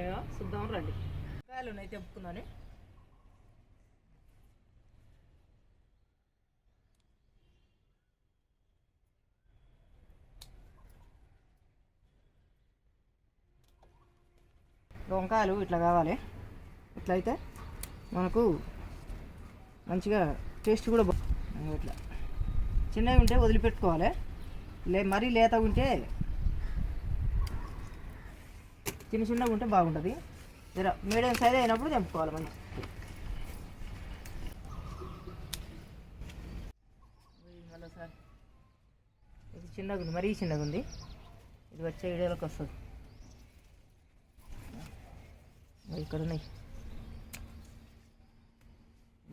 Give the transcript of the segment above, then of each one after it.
ఉన్నాయో? చూద్దాం రండి. కాయలు ఉన్నాయి తెప్పుకుందని వంకాయలు ఇట్లా కావాలి. ఇట్లా అయితే మనకు మంచిగా టేస్ట్ కూడా బా ఇట్లా. చిన్నవి ఉంటే వదిలిపెట్టుకోవాలి. లే మరీ లేత ఉంటే చిన్న చిన్నగా ఉంటే బాగుంటుంది. జర మీడియం సైజ్ అయినప్పుడు తెంపుకోవాలి మంచి ఇది చిన్నగా ఉంది మరీ చిన్నగా ఉంది. ఇది వచ్చే వీడియోలోకి వస్తుంది. ఇక్కడ ఉన్నాయి.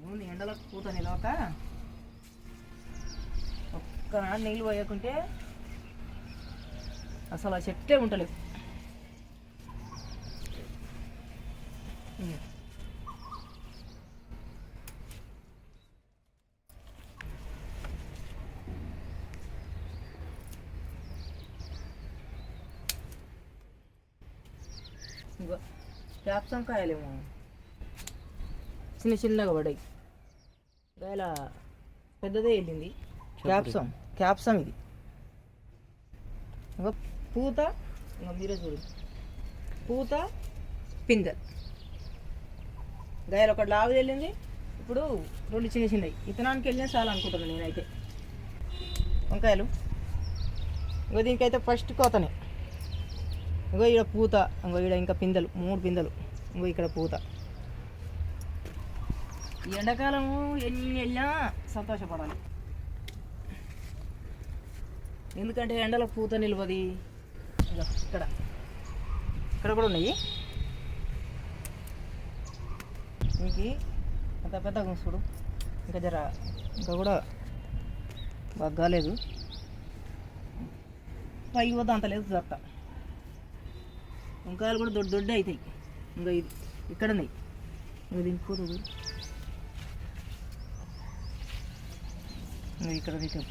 ముందు ఎండలకు పూత నిలవక ఒక్క నీళ్ళు పోయకుంటే అసలు ఆ చెట్టే ఉంటలేవు క్యాప్సమ్ కాయలేమో చిన్న చిన్నగా పడాయి. గాయల పెద్దదే వెళ్ళింది. క్యాప్సమ్ క్యాప్సమ్ ఇది. ఇంకా పూత ఇంకా మీరే చూడు. పూత పిందె గాయలు ఒకటి లావు వెళ్ళింది ఇప్పుడు రెండు చిన్న చిన్నవి ఇతనానికి వెళ్ళినా చాలా అనుకుంటున్నాను నేనైతే. వంకాయలు. ఇంకో దీనికైతే ఫస్ట్ కోతనే. ఇంకో ఈడ పూత ఇంకో ఈడ ఇంకా పిందెలు మూడు పిందెలు. ఇంకో ఇక్కడ పూత. ఈ ఎండాకాలము ఎన్ని వెళ్ళినా సంతోషపడాలి. ఎందుకంటే ఎండలో పూత నిలవది. ఇక్కడ. ఇక్కడ కూడా ఉన్నాయి. మీకు అంత పెద్ద చూడు. ఇంకా జర ఇంకా కూడా బాగా పై పైకి అంత లేదు జత్త వంకాయలు కూడా దొడ్డు దొడ్డే అవుతాయి ఇంకా ఇది ఇక్కడ ఉన్నాయి. ఇంకా దీనికి ఇంకా ఇక్కడ దిగు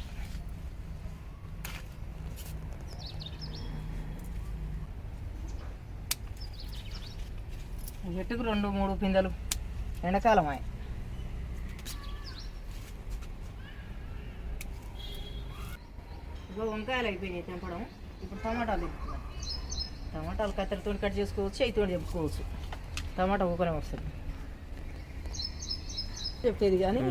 చెట్టుకు రెండు మూడు పిందెలు. ఎండాకాలం అయి ఇప్పుడు వంకాయలు అయిపోయినాయి తెంపడం. ఇప్పుడు టమాటాలు తెంపుతున్నాను టమాటాలు కత్తెరతో కట్ చేసుకోవచ్చు అయితో చెప్పుకోవచ్చు టమాటా ఊకనే వస్తుంది. చెప్పేది కానీ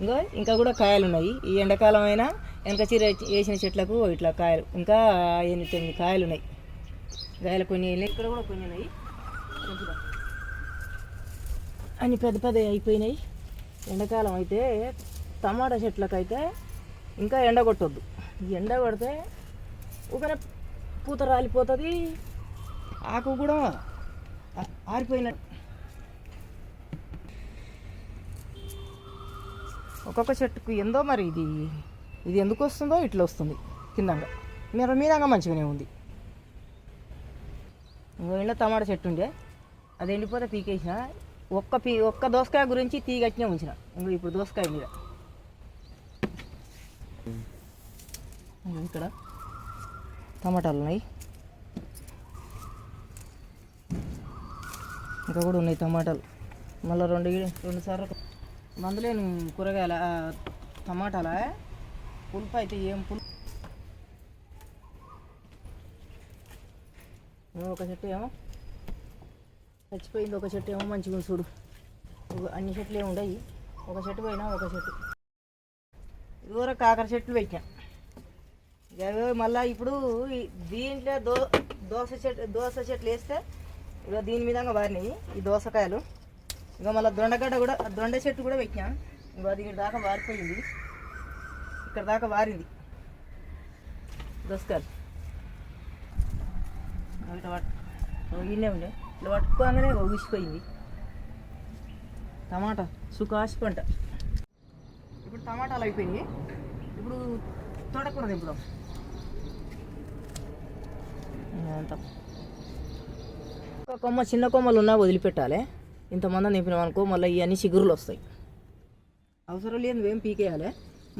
ఇంకా ఇంకా కూడా కాయలు ఉన్నాయి. ఈ ఎండాకాలం అయినా వెనక చీర వేసిన చెట్లకు ఇట్లా కాయలు ఇంకా ఎనిమిది తొమ్మిది కాయలు ఉన్నాయి. కాయలు కొన్ని. ఇక్కడ కూడా కొన్ని ఉన్నాయి. అని పెద్ద పెద్ద అయిపోయినాయి. ఎండాకాలం అయితే టమాటా చెట్లకైతే ఇంకా ఎండ కొట్టొద్దు. ఎండ కొడితే ఊకనే పూత రాలిపోతుంది. ఆకు కూడా ఆరిపోయిన ఒక్కొక్క చెట్టుకు ఎందో మరి ఇది. ఇది ఎందుకు వస్తుందో ఇట్లా వస్తుంది కిందంగా. మీరు మీదంగా మంచిగానే ఉంది. ఇంకో ఇంట్లో టమాటా చెట్టు ఉండే. అది ఎండిపోతే పీకేసిన. ఒక్క పీ ఒక్క దోసకాయ గురించి తీగట్నే ఉంచిన. ఇప్పుడు దోసకాయ మీద. ఇక్కడ టమాటాలు ఉన్నాయి ఇంకా కూడా ఉన్నాయి టమాటాలు. మళ్ళీ రెండు రెండు సార్లు మందులేని కూరగాయల టమాటాల? పులుపు అయితే ఏం పులుపు ఒక చెట్టు ఏమో. చచ్చిపోయింది ఒక చెట్టు ఏమో మంచిగా చూడు. అన్ని చెట్లు ఏమి ఉండయి. ఒక చెట్టు పోయినా ఒక చెట్టు. ఇదివరకు కాకర చెట్లు పెట్టాం ఇక అవే ఇప్పుడు ఈ దీంట్లో దో దోస చెట్టు దోస చెట్లు వేస్తే ఇక దీని విధంగా వారినాయి ఈ దోసకాయలు. ఇక మళ్ళీ దొండగడ్డ కూడా దొండ చెట్టు కూడా పెట్టాం ఇక అది ఇక్కడ దాకా వారిపోయింది. ఇక్కడ దాకా వారింది. దోసకాయలు. ఇట్లా ఇన్నే ఉండే. ఇట్లా పట్టుకోగానే ఊసిపోయింది టమాటా సుఖాసి పంట. ఇప్పుడు టమాటాలు అయిపోయినాయి. ఇప్పుడు తోటకూర దింపుదాం అంత ఒక కొమ్మ చిన్న కొమ్మలు ఉన్నా వదిలిపెట్టాలి. ఇంతమంది నింపినాం అనుకో మళ్ళీ ఇవన్నీ చిగురులు వస్తాయి. అవసరం లేదు ఏం పీకేయాలి.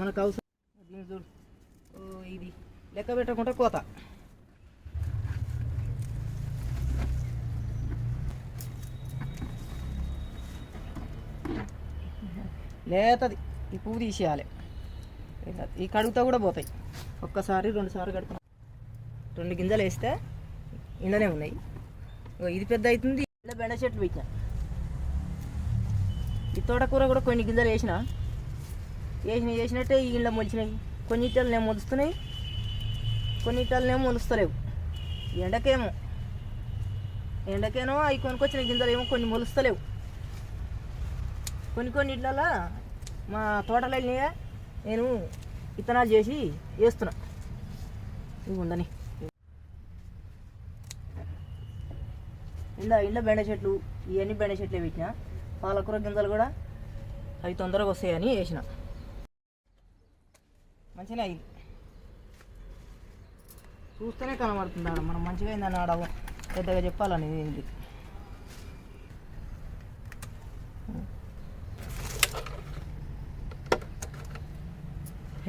మనకు అవసరం ఓ ఇది. లెక్క పెట్టకుండా కోత. లేతది. ఈ పువ్వు తీసేయాలి. ఈ కడుగుతా కూడా పోతాయి. ఒక్కసారి రెండుసార్లు కడుపు రెండు గింజలు వేస్తే ఇండనే ఉన్నాయి. ఇది పెద్ద అవుతుంది. ఇలా బెండ చెట్లు పెట్టిన. ఈ తోటకూర కూడా కొన్ని గింజలు వేసిన. వేసిన వేసినట్టే ఈ ఇళ్ళ మొలిచినాయి. కొన్ని ఇట్టలనేమో మొలుస్తున్నాయి. కొన్ని ఇటాలనేమో మొలుస్తలేవు. ఎండకేమో. ఎండకేనో అవి కొనుక్కొచ్చిన గింజలు ఏమో కొన్ని మొలుస్తలేవు. కొన్ని కొన్ని ఇళ్ళలో మా తోటలో నేను విత్తనాలు చేసి వేస్తున్నా. ఇవి ఉందని. ఇలా ఇలా బెండ చెట్లు ఇవన్నీ బెండ చెట్లే పెట్టిన. పాలకూర గింజలు కూడా అవి తొందరగా వస్తాయని వేసిన. మంచిగా అయింది. చూస్తేనే కనబడుతుంది ఆడ మనం మంచిగా అయిందని ఆడ పెద్దగా చెప్పాలని ఏంది.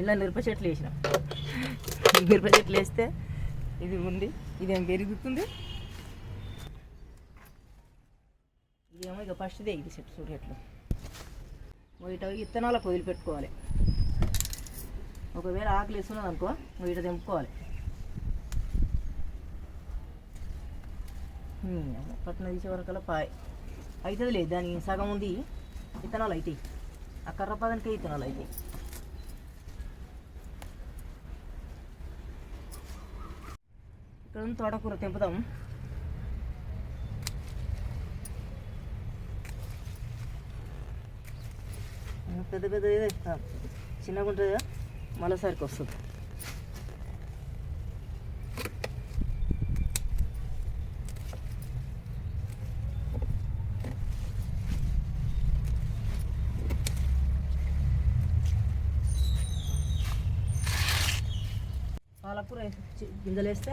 ఇలా మిరప చెట్లు వేసినాం. మిరప చెట్లు వేస్తే ఇది ఉంది ఇదేం పెరుగుతుంది. ఇదేమో ఇక ఫస్ట్దే ఇది చెట్టు చూడు ఎట్లు వీట విత్తనాలకు వదిలిపెట్టుకోవాలి ఒకవేళ ఆకలి వేస్తున్నది అనుకో వీట తెంపుకోవాలి. హ్మ్, తీసే వరకల్లా పాయ్. అవుతుంది లేదు దాని సగం ఉంది. విత్తనాలు అవుతాయి ఆ కర్రపాదానికి ఇత్తనాలు విత్తనాలు అవుతాయి ఇక్కడ తోటకూర తెంపుదాం. పెద్ద పెద్ద ఇదే, చిన్నగా ఉంటుంది కదా? మళ్ళీసారికి వస్తుంది. పాలకూర చి- గింజలు వేస్తే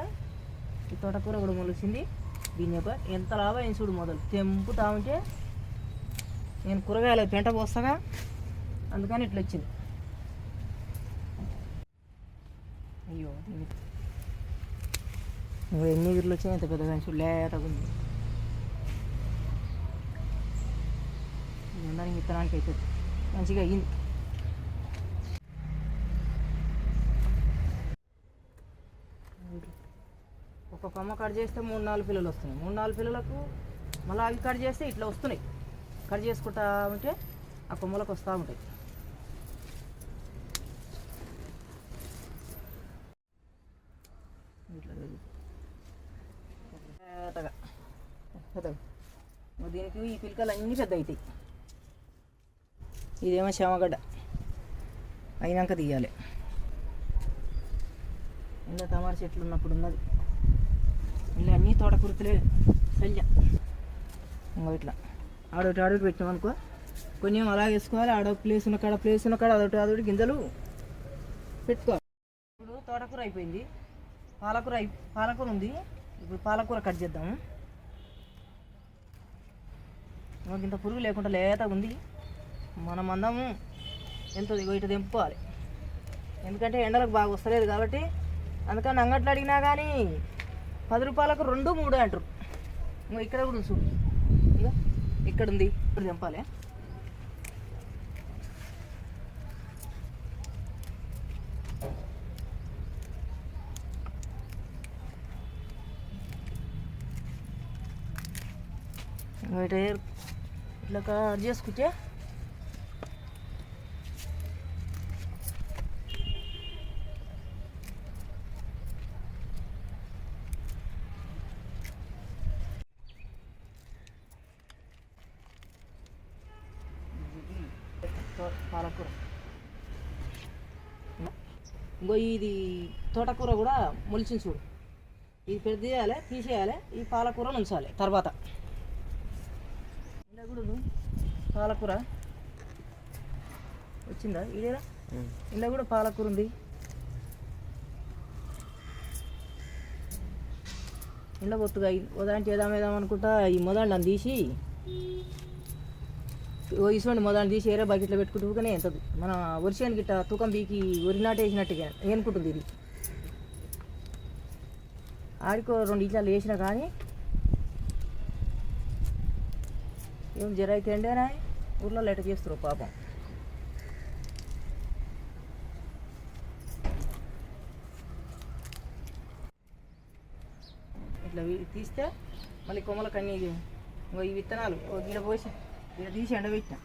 ఈ తోటకూర కూడా మొలిచింది దీని యొక్క ఎంత లాభం అయింది చూడు మొదలు. తెంపుతా ఉంటే నేను కూరగాయలు పెంట పోస్తాగా. అందుకని ఇట్లా వచ్చింది. అయ్యో దీని ఎన్ని ఎదురులు వచ్చాయి ఎంత పెద్దగా చూడు లేతగా ఉంది. విత్తనానికి అవుతుంది మంచిగా అయ్యింది. ఒక కొమ్మ కట్ చేస్తే మూడు నాలుగు పిల్లలు వస్తున్నాయి. మూడు నాలుగు పిల్లలకు మళ్ళీ అవి కట్ చేస్తే ఇట్లా వస్తున్నాయి. కట్ చేసుకుంటా ఉంటే ఆ కొమ్మలకు వస్తూ ఉంటాయి. పెద్దగా. పెద్దగా. దీనికి ఈ పిలకలు అన్నీ పెద్ద అవుతాయి. ఇదేమో చేమగడ్డ అయినాక తీయాలి. ఇంకా టమాటా చెట్లు ఉన్నప్పుడు ఉన్నది. ఇలా అన్నీ తోట కుర్తులే శల్య ఇంకో ఇట్లా. ఆడొకటి ఆడొకటి పెట్టామనుకో కొన్ని ఏమో అలా వేసుకోవాలి. ఆడ ప్లేస్ ఉన్న కాడ ప్లేస్ ఉన్న కాడ అదొకటి అదొకటి గింజలు పెట్టుకోవాలి ఇప్పుడు తోటకూర అయిపోయింది. పాలకూర అయి పాలకూర ఉంది. ఇప్పుడు పాలకూర కట్ చేద్దాము మాకు ఇంత పురుగు లేకుండా లేతగా ఉంది. మనం అందము ఎంత ఇటు తెంపుకోవాలి. ఎందుకంటే ఎండలకు బాగా వస్తలేదు కాబట్టి అందుకని అంగట్లో అడిగినా కానీ పది రూపాయలకు రెండు మూడు అంటారు. ఇంకో ఇక్కడ కూడా ఉంది చూడు. ఇక ఇక్కడ ఉంది. ఇప్పుడు తెంపాలి ఇట్లా కట్ చేసుకుంటే పాలకూర. ఇంకో ఇది తోటకూర కూడా మొలిచింది చూడు. ఇది పెద్ద చేయాలి తీసేయాలి ఈ పాలకూర ఉంచాలి తర్వాత. ఉంది. పాలకూర వచ్చిందా? ఇదేనా? ఇలా కూడా పాలకూర ఉంది. ఇంట్లో పొత్తుగా ఉదాహరణ చేద్దాం వేద్దాం అనుకుంటా ఈ మొదలు నన్ను తీసి ఇసువండి మొదలు తీసి ఏరే బకెట్లో పెట్టుకుంటూనే ఎంత మన వరిసేను గిట్ట తూకం బీకి వరి నాటే వేసినట్టుగా ఏనుకుంటుంది ఇది. ఆడికో రెండు ఇంట్లో వేసినా కానీ ఏం జర అయితే ఊర్లో లెటర్ చేస్తారు పాపం. ఇట్లా తీస్తే మళ్ళీ కొమ్మలకన్నీ ఇవి విత్తనాలు గీడ పోసి గిడ తీసి ఎండబెట్టిన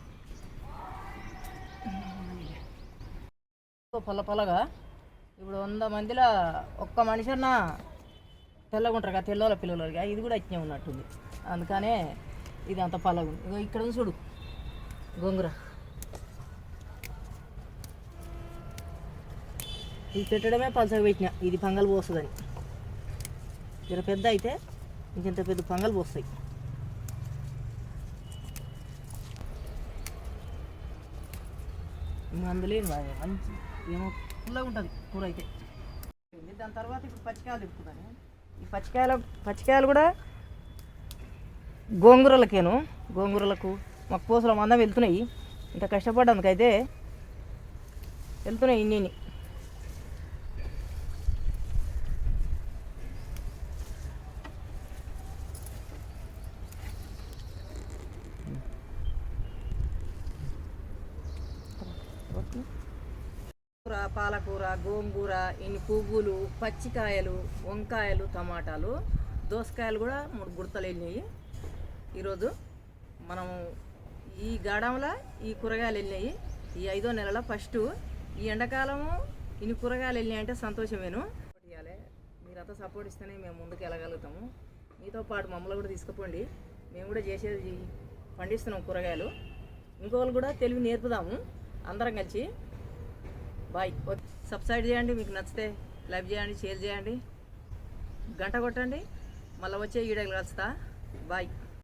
ఓ పొలగా ఇప్పుడు వంద మందిలో ఒక్క మనిషి అన్న తెల్లగుంటారు కదా తెల్లవాళ్ళ పిల్లలకి ఇది కూడా అట్నే ఉన్నట్టుంది అందుకనే ఇది అంత పల్లగా ఇగో ఇక్కడ చూడు గోంగూర ఇది పెట్టడమే పలసగా పెట్టిన ఇది పంగల్ పోస్తుందని జర పెద్ద అయితే ఇంకెంత పెద్ద పంగల్ పోస్తాయి మందులేని బాగా మంచి ఏమో పుల్లగా ఉంటుంది కూర అయితే. దాని తర్వాత ఇప్పుడు పచ్చికాయలు తిప్పుతాను. ఈ పచ్చికాయల పచ్చికాయలు కూడా గోంగూరలకేను గోంగూరలకు మాకు పూసల మందం వెళ్తున్నాయి. ఇంత కష్టపడ్డందుకైతే వెళ్తున్నాయి ఇన్ని. పాలకూర గోంగూర ఇన్ని పువ్వులు పచ్చికాయలు వంకాయలు టమాటాలు దోసకాయలు కూడా మూడు గుడతలు వెళ్ళినాయి ఈరోజు మనం ఈ గాడంలో ఈ కూరగాయలు వెళ్ళినాయి ఈ ఐదో నెలలో ఫస్ట్ ఈ ఎండాకాలము ఇన్ని కూరగాయలు వెళ్ళినాయి అంటే సంతోషమేను. చేయాలి మీరంతా సపోర్ట్ ఇస్తేనే మేము ముందుకు వెళ్ళగలుగుతాము. మీతో పాటు మమ్మల్ని కూడా తీసుకుపోండి. మేము కూడా చేసేది పండిస్తున్నాం కూరగాయలు. ఇంకోళ్ళు కూడా తెలివి నేర్పుదాము. అందరం కలిసి బాయ్. సబ్స్క్రైబ్ చేయండి మీకు నచ్చితే లైక్ చేయండి షేర్ చేయండి. గంట కొట్టండి. మళ్ళీ వచ్చే వీడియోలు కలుస్తా. బాయ్.